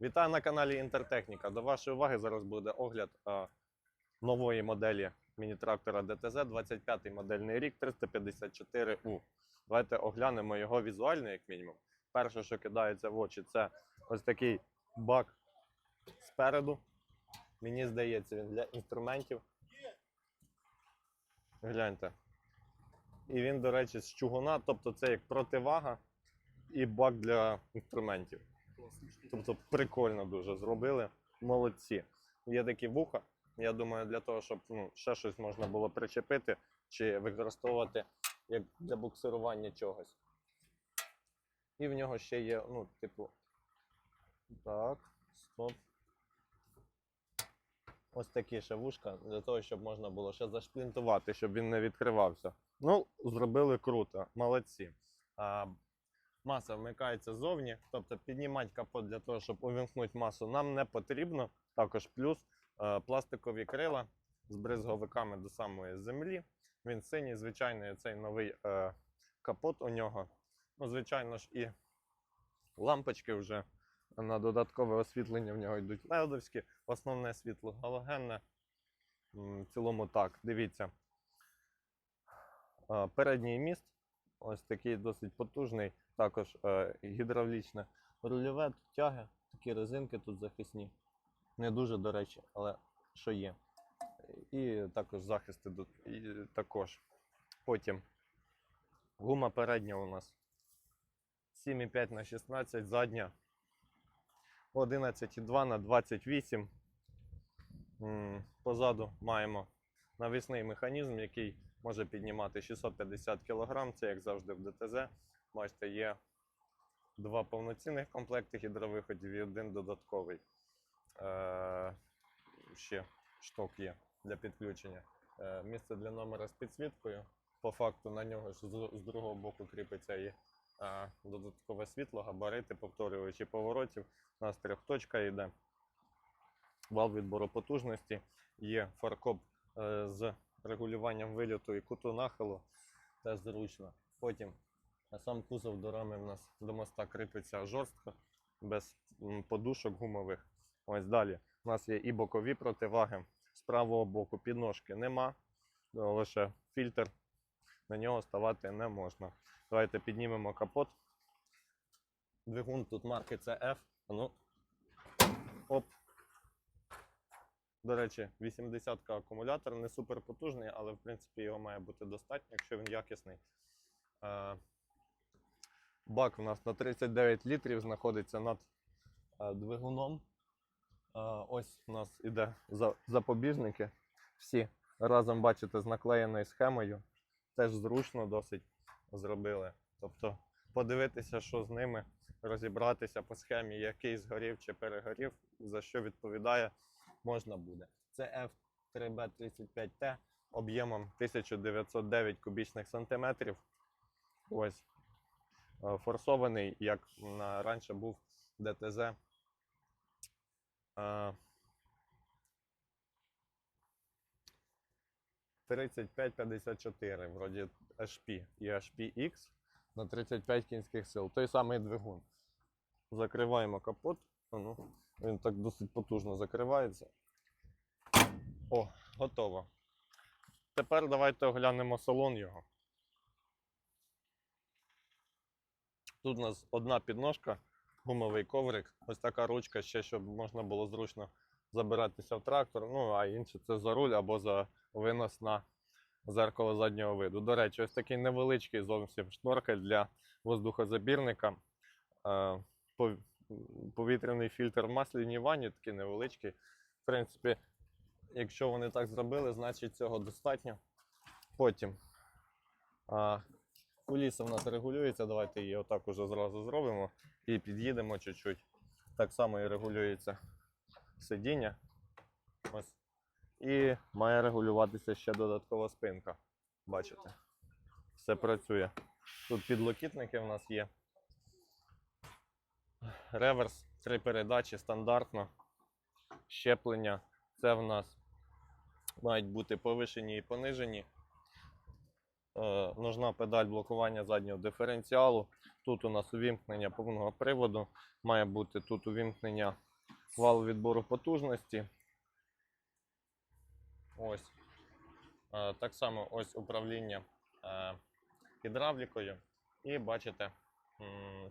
Вітаю на каналі Інтертехніка. До вашої уваги зараз буде огляд е, нової моделі міні-трактора DTZ 25 модельний рік 354U. Давайте оглянемо його візуально, як мінімум. Перше, що кидається в очі, це ось такий бак спереду. Мені здається, він для інструментів. Гляньте. І він, до речі, з чугуна, тобто це як противага і бак для інструментів. Тобто прикольно дуже зробили. Молодці. Є такі вуха. Я думаю, для того, щоб ну, ще щось можна було причепити чи використовувати як для буксирування чогось. І в нього ще є, ну, типу. Так, стоп. Ось такі ще вушка, для того, щоб можна було ще зашплінтувати, щоб він не відкривався. Ну, зробили круто, молодці. А, маса вмикається ззовні, тобто піднімати капот для того, щоб увімкнути масу, нам не потрібно. Також плюс е, пластикові крила з бризговиками до самої землі. Він синій, звичайний цей новий е, капот у нього. Ну, звичайно ж, і лампочки вже на додаткове освітлення в нього йдуть ледовські, основне світло галогенне. В цілому так, дивіться. Е, Передній міст, ось такий досить потужний, також е, гідравлічне рульове, тяги, такі резинки тут захисні. Не дуже, до речі, але що є. І також захисти тут і також. Потім гума передня у нас 7,5 на 16, задня 11,2 на 28. Позаду маємо навісний механізм, який може піднімати 650 кг. Це як завжди в ДТЗ. Бачите, є два повноцінних комплекти гідровиходів і один додатковий. Е, ще шток є для підключення. Е, місце для номера з підсвіткою. По факту на нього ж з, другого боку кріпиться і е, додаткове світло, габарити, повторювачі поворотів. У нас трьохточка йде. Вал відбору потужності. Є фаркоп е, з регулюванням вильоту і куту нахилу. Теж зручно. Потім а сам кузов до рами в нас до моста кріпиться жорстко, без подушок гумових. Ось далі. У нас є і бокові противаги. З правого боку підножки нема, е, лише фільтр. На нього ставати не можна. Давайте піднімемо капот. Двигун тут марки CF. Ну, оп. До речі, 80-ка акумулятор не супер потужний, але в принципі його має бути достатньо, якщо він якісний. Бак у нас на 39 літрів знаходиться над е, двигуном. Е, Ось у нас іде запобіжники. Всі разом бачите з наклеєною схемою. Теж зручно досить зробили. Тобто подивитися, що з ними, розібратися по схемі, який згорів чи перегорів, за що відповідає, можна буде. Це F3B35T об'ємом 1909 кубічних сантиметрів. Ось форсований, як раніше був ДТЗ. Е, 3554, вроді HP і HPX на 35 кінських сил. Той самий двигун. Закриваємо капот. Ну, він так досить потужно закривається. О, готово. Тепер давайте оглянемо салон його. Тут у нас одна підножка, гумовий коврик, ось така ручка ще, щоб можна було зручно забиратися в трактор. Ну, а інше це за руль або за винос на зеркало заднього виду. До речі, ось такий невеличкий зовсім шноркель для воздухозабірника. Е, Повітряний фільтр в масляній ванні, такий невеличкий. В принципі, якщо вони так зробили, значить цього достатньо. Потім куліса в нас регулюється. Давайте її отак уже зразу зробимо і під'їдемо чуть-чуть. Так само і регулюється сидіння. Ось. І має регулюватися ще додаткова спинка. Бачите? Все працює. Тут підлокітники в нас є. Реверс, три передачі стандартно. Щеплення. Це в нас мають бути повишені і понижені. Е, Нужна педаль блокування заднього диференціалу. Тут у нас увімкнення повного приводу. Має бути тут увімкнення вал відбору потужності. Ось. Е, Так само ось управління е, гідравлікою. І бачите,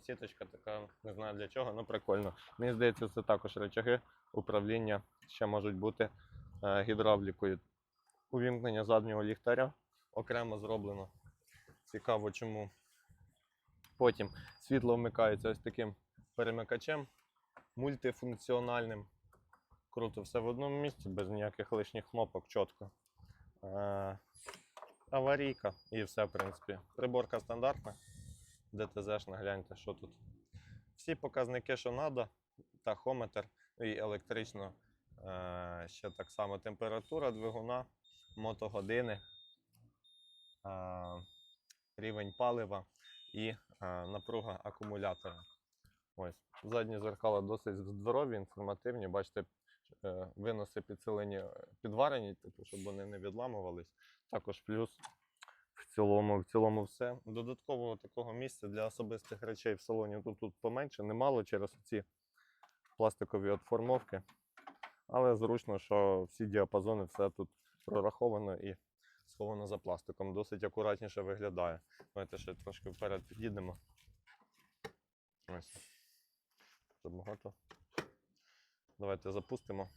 сіточка така, не знаю для чого, ну прикольно. Мені здається, це також речаги управління ще можуть бути гідравлікою. Увімкнення заднього ліхтаря окремо зроблено. Цікаво чому. Потім світло вмикається ось таким перемикачем мультифункціональним. Круто, все в одному місці, без ніяких лишніх кнопок, чітко. Е, аварійка і все, в принципі. Приборка стандартна. ДТЗшна, гляньте, що тут. Всі показники, що треба, тахометр і електрично. Е, ще так само температура двигуна, мотогодини, рівень палива і напруга акумулятора. Ось. Задні зеркала досить здорові, інформативні. Бачите, е, виноси підсилені, підварені, типу, щоб вони не відламувались. Також плюс в цілому, в цілому все. Додаткового такого місця для особистих речей в салоні тут, тут поменше, немало через ці пластикові от формовки. Але зручно, що всі діапазони, все тут прораховано і сховано за пластиком. Досить акуратніше виглядає. Давайте ще трошки вперед підійдемо. Ось. Забагато. Давайте запустимо.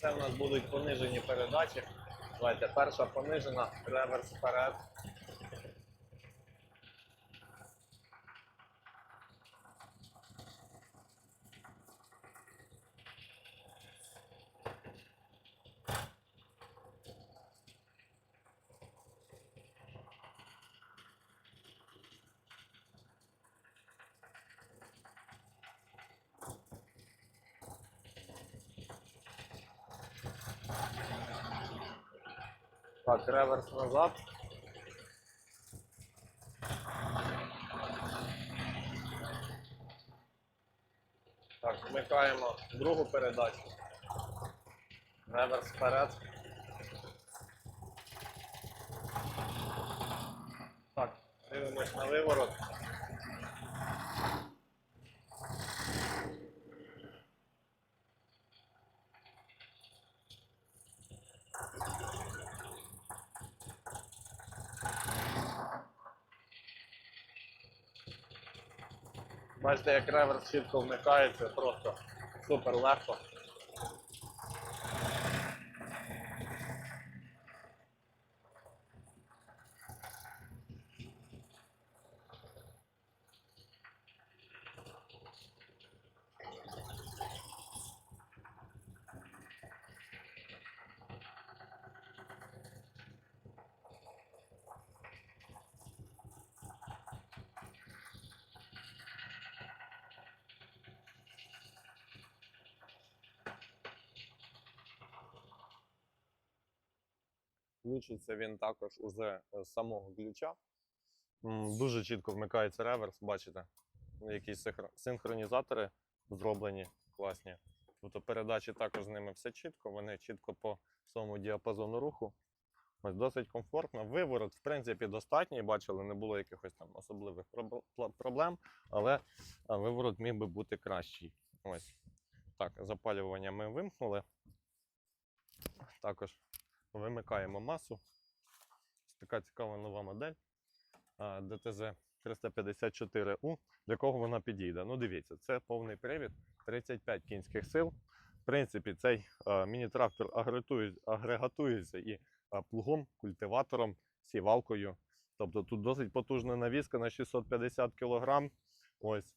Це в нас будуть понижені передачі. Давайте, перша понижена, реверс вперед. Так, реверс назад. Так, вмикаємо другу передачу. Реверс вперед. Так, дивимось на виворот. Бачите, як реверс чітко вмикається, просто супер легко. Включиться він також уже з самого ключа. Дуже чітко вмикається реверс, бачите, якісь синхронізатори зроблені класні. Тобто передачі також з ними все чітко, вони чітко по своєму діапазону руху. Ось досить комфортно. Виворот, в принципі, достатній. Бачили, не було якихось там особливих проблем, але виворот міг би бути кращий. Ось. Так, запалювання ми вимкнули. Також вимикаємо масу. Ось така цікава нова модель а, DTZ 354U. Для кого вона підійде? Ну, дивіться, це повний привід, 35 кінських сил. В принципі, цей міні-трактор агрегатується і плугом, культиватором, сівалкою. Тобто тут досить потужна навіска на 650 кг. Ось.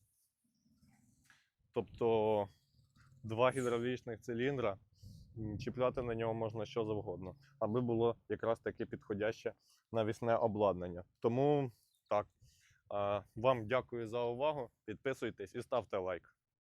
Тобто два гідравлічних циліндра. Чіпляти на нього можна що завгодно, аби було якраз таке підходяще навісне обладнання. Тому так, вам дякую за увагу. Підписуйтесь і ставте лайк.